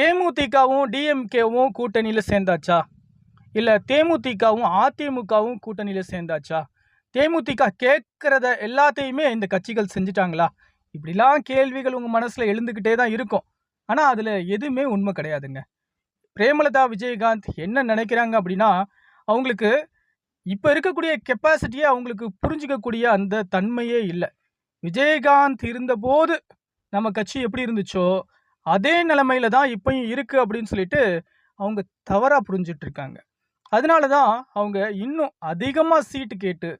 தேமுதிகவும் டிஎம்கேவும் கூட்டணியில் சேர்ந்தாச்சா? இல்லை தேமுதிகவும் அதிமுகவும் கூட்டணியில் சேர்ந்தாச்சா? தேமுதிக கேட்குறத எல்லாத்தையுமே இந்த கட்சிகள் செஞ்சுட்டாங்களா? இப்படிலாம் கேள்விகள் உங்கள் மனசில் எழுந்துக்கிட்டே தான் இருக்கும். ஆனால் அதில் எதுவுமே உண்மை கிடையாதுங்க. பிரேமலதா விஜயகாந்த் என்ன நினைக்கிறாங்க அப்படின்னா அவங்களுக்கு இப்போ இருக்கக்கூடிய கெப்பாசிட்டியே அவங்களுக்கு புரிஞ்சிக்கக்கூடிய அந்த தன்மையே இல்லை. விஜயகாந்த் இருந்தபோது நம்ம கட்சி எப்படி இருந்துச்சோ அதே நிலமையில தான் இப்பயும் இருக்குது அப்படின்னு சொல்லிட்டு அவங்க தவறாக புரிஞ்சிட்டு இருக்காங்க அதனால தான் அவங்க இன்னும் அதிகமாக சீட்டு கேட்டு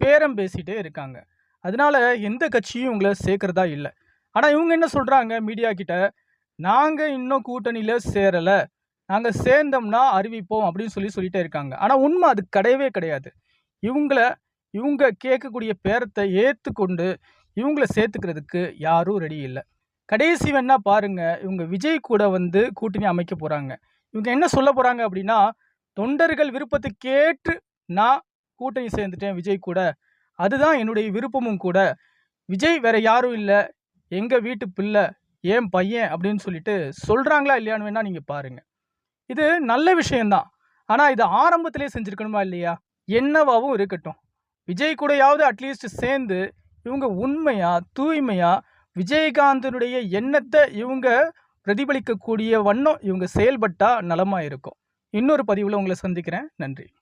பேரம் பேசிகிட்டே இருக்காங்க. அதனால எந்த கட்சியும் இவங்களை சேர்க்குறதா இல்லை. ஆனால் இவங்க என்ன சொல்கிறாங்க மீடியா கிட்ட? நாங்கள் இன்னும் கூட்டணியில் சேரலை. நாங்கள் சேர்ந்தோம்னா அறிவிப்போம் அப்படின்னு சொல்லி சொல்லிட்டே இருக்காங்க. ஆனால் உண்மை அது கிடையவே கிடையாது. இவங்கள இவங்க கேட்கக்கூடிய பேரத்தை ஏற்றுக்கொண்டு இவங்கள சேர்த்துக்கிறதுக்கு யாரும் ரெடி இல்லை. கடைசி வேணா பாருங்க இவங்க விஜய் கூட வந்து கூட்டணி அமைக்க போகிறாங்க இவங்க என்ன சொல்ல போகிறாங்க அப்படின்னா தொண்டர்கள் விருப்பத்துக்கேற்று நான் கூட்டணி சேர்ந்துட்டேன் விஜய் கூட. அதுதான் என்னுடைய விருப்பமும் கூட. விஜய் வேற யாரும் இல்லை எங்கள் வீட்டு பிள்ளை ஏன் பையன் அப்படின்னு சொல்லிட்டு சொல்கிறாங்களா இல்லையான்னு வேணால் நீங்கள் பாருங்கள் இது நல்ல விஷயம்தான். ஆனால் இது ஆரம்பத்திலே செஞ்சுருக்கணுமா இல்லையா? என்னவாகவும் இருக்கட்டும். விஜய் கூடயாவது அட்லீஸ்ட் சேர்ந்து இவங்க உண்மையாக தூய்மையாக விஜயகாந்தனுடைய எண்ணத்தை இவங்க பிரதிபலிக்கக்கூடிய வண்ணம் இவங்க செயல்பட்டால் நலமாக இருக்கும். இன்னொரு பதிவில் உங்களை சந்திக்கிறேன். நன்றி.